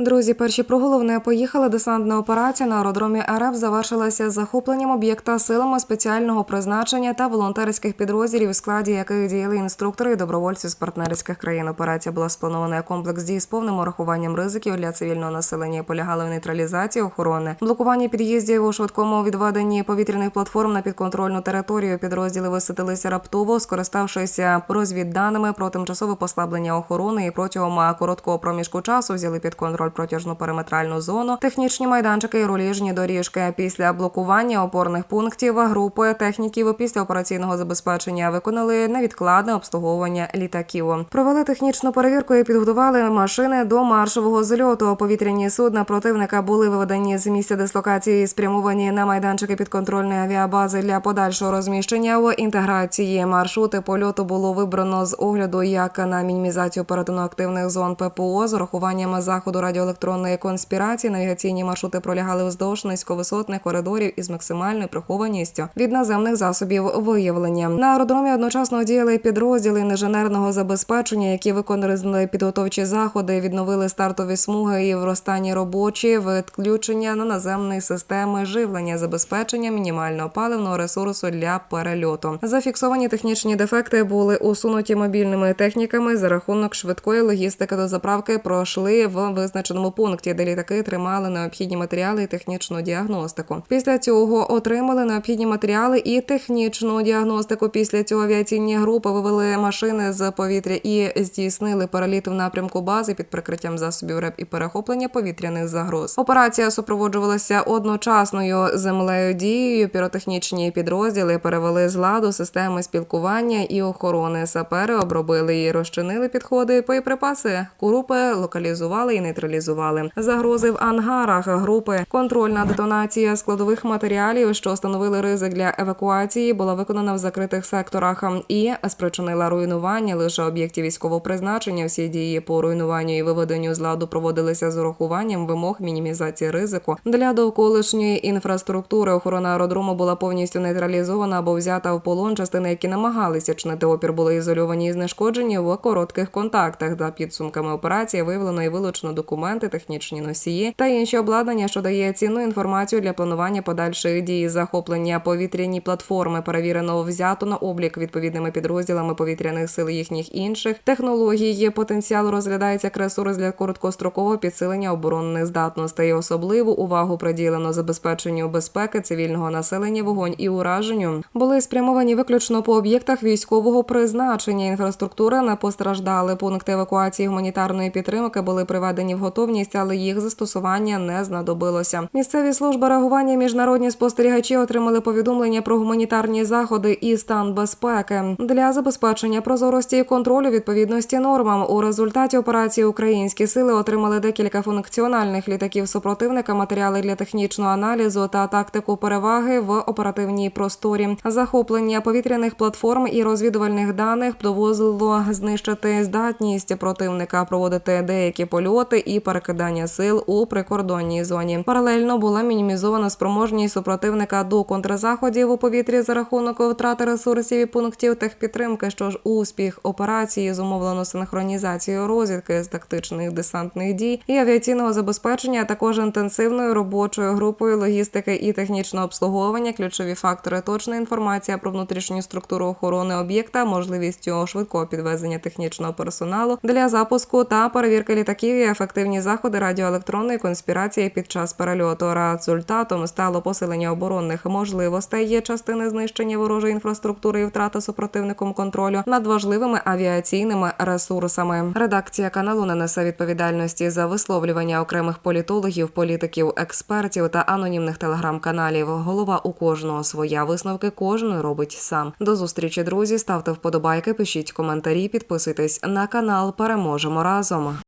Друзі, перші про головне поїхали. Десантна операція на аеродромі РФ завершилася захопленням об'єкта силами спеціального призначення та волонтерських підрозділів, у складі яких діяли інструктори і добровольці з партнерських країн. Операція була спланована як комплекс дій з повним урахуванням ризиків для цивільного населення. Полягали в нейтралізації охорони, блокуванні під'їздів у швидкому відведенні повітряних платформ на підконтрольну територію. Підрозділи висадилися раптово, скориставшися розвідданими про тимчасове послаблення охорони і протягом короткого проміжку часу взяли під контроль протяжну периметральну зону, технічні майданчики і руліжні доріжки. Після блокування опорних пунктів групи техніків після операційного забезпечення виконали невідкладне обслуговування літаків. Провели технічну перевірку і підготували машини до маршового зльоту. Повітряні судна противника були виведені з місця дислокації, спрямовані на майданчики підконтрольної авіабази для подальшого розміщення в інтеграції. Маршрути польоту було вибрано з огляду як на мінімізацію перетину активних зон ППО з урахуванням заходу радіоелектронної конспірації. Навігаційні маршрути пролягали вздовж низьковисотних коридорів із максимальною прихованістю від наземних засобів виявлення. На аеродромі одночасно діяли підрозділи інженерного забезпечення, які виконали підготовчі заходи, відновили стартові смуги і вростанні робочі, відключення на наземні системи живлення, забезпечення мінімального паливного ресурсу для перельоту. Зафіксовані технічні дефекти були усунуті мобільними техніками за рахунок швидкої логістики до заправки. Пройшли в визначеному пункті, де літаки тримали необхідні матеріали і технічну діагностику. Після цього отримали необхідні матеріали і технічну діагностику. Після цього авіаційні групи вивели машини з повітря і здійснили переліт в напрямку бази під прикриттям засобів РЕП і перехоплення повітряних загроз. Операція супроводжувалася одночасною землею дією. Піротехнічні підрозділи перевели з ладу системи спілкування і охорони. Сапери обробили і розчинили підходи. Боєприпаси групи локалізували і нейтралізували. Загрози в ангарах групи. Контрольна детонація складових матеріалів, що становили ризик для евакуації, була виконана в закритих секторах і спричинила руйнування лише об'єктів військового призначення. Всі дії по руйнуванню і виведенню з ладу проводилися з урахуванням вимог мінімізації ризику для довколишньої інфраструктури. Охорона аеродрому була повністю нейтралізована або взята в полон. Частини, які намагалися чинити опір, були ізольовані і знешкоджені в коротких контактах. За підсумками операції виявлено і вилучено документи, технічні носії та інші обладнання, що дає цінну інформацію для планування подальших дій захоплення повітряні платформи. Перевірено взято на облік відповідними підрозділами повітряних сил їхніх інших технологій. Потенціал розглядається як ресурс для короткострокового підсилення оборонних здатностей. Особливу увагу приділено забезпеченню безпеки цивільного населення, вогонь і ураженню. Були спрямовані виключно по об'єктах військового призначення. Інфраструктура не постраждали. Пункти евакуації гуманітарної підтримки були приведені в готовність, але їх застосування не знадобилося. Місцеві служби реагування, міжнародні спостерігачі отримали повідомлення про гуманітарні заходи і стан безпеки для забезпечення прозорості і контролю відповідності нормам. У результаті операції українські сили отримали декілька функціональних літаків супротивника, матеріали для технічного аналізу та тактику переваги в оперативній просторі. Захоплення повітряних платформ і розвідувальних даних довозило знищити здатність противника проводити деякі польоти і перекидання сил у прикордонній зоні. Паралельно була мінімізована спроможність супротивника до контрзаходів у повітрі за рахунок втрати ресурсів і пунктів техпідтримки. Що ж успіх операції зумовлено синхронізацією розвідки з тактичних десантних дій і авіаційного забезпечення, а також інтенсивною робочою групою логістики і технічного обслуговування. Ключові фактори точна інформація про внутрішню структуру охорони об'єкта, можливістю швидкого підвезення технічного персоналу для запуску та перевірки літаків і ефективні заходи радіоелектронної конспірації під час перельоту. Результатом стало посилення оборонних можливостей. Є частини знищення ворожої інфраструктури і втрата супротивником контролю над важливими авіаційними ресурсами. Редакція каналу не несе відповідальності за висловлювання окремих політологів, політиків, експертів та анонімних телеграм-каналів. Голова у кожного своя висновки кожен робить сам. До зустрічі, друзі. Ставте вподобайки, пишіть коментарі, підписуйтесь на канал. Переможемо разом.